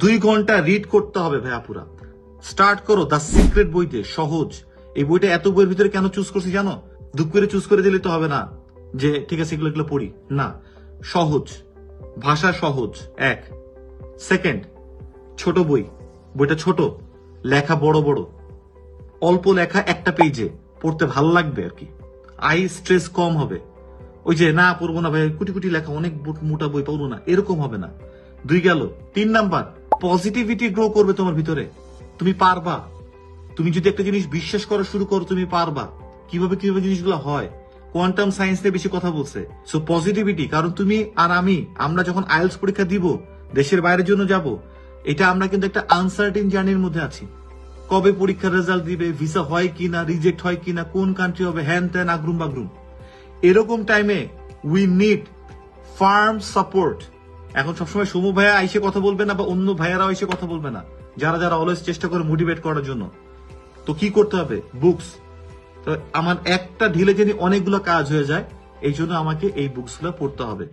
দুই ঘণ্টা রিড করতে হবে ভাইয়া পুরা। স্টার্ট করো দ্য সিক্রেট বইতে, সহজ। এই বইটা এত বইয়ের ভিতরে কেন চুজ করছি জানো? দুঃখ করে চুজ করে দিলে তো হবে না। যে, ঠিক আছে, এগুলো এগুলো পড়ি। না, সহজ। ভাষা সহজ, এক। সেকেন্ড ছোট বই। বইটা ছোট, লেখা বড় বড়। অল্প লেখা একটা পেজে পড়তে ভালো লাগবে আর কি। আই স্ট্রেস কম হবে। ওই যে, না, পড়ব না ভাই, কুটি কুটি লেখা, অনেক মোটা বই, পড়ব না। এরকম হবে না। দুই গেল। তিন নাম্বার পজিটিভিটি গ্রো করবে তোমার ভিতরে। তুমি পারবা। তুমি যদি একটা জিনিস বিশ্বাস করা শুরু করো, তুমি পারবা। কীভাবে কীভাবে জিনিসগুলো হয়? কোয়ান্টাম সায়েন্স নিয়ে বেশি কথা বলছে। সো পজিটিভিটি কারণ তুমি আর আমি, আমরা যখন আইএলস পরীক্ষা দিব, দেশের বাইরের জন্য যাব, এটা আমরা কিন্তু একটা আনসার্টেন জার্নির মধ্যে আছি। কবে পরীক্ষার রেজাল্ট দিবে ভিসা হয় কি না রিজেক্ট হয় কি না কোন কান্ট্রি হবে, হ্যান ত্যান, আগ্রুম বাগরুম। এরকম টাইমে উই নিড ফার্ম সাপোর্ট এখন সবসময় সুমু ভাইয়া এসে কথা বলবে না বা অন্য ভাইয়ারাও এসে কথা বলবে না। যারা যারা অলওয়েজ চেষ্টা করে মোটিভেট করার জন্য। তো কি করতে হবে? বুকস আমার একটা ঢিলে যদি অনেকগুলো কাজ হয়ে যায়, এই জন্য আমাকে এই বুকসগুলো পড়তে হবে।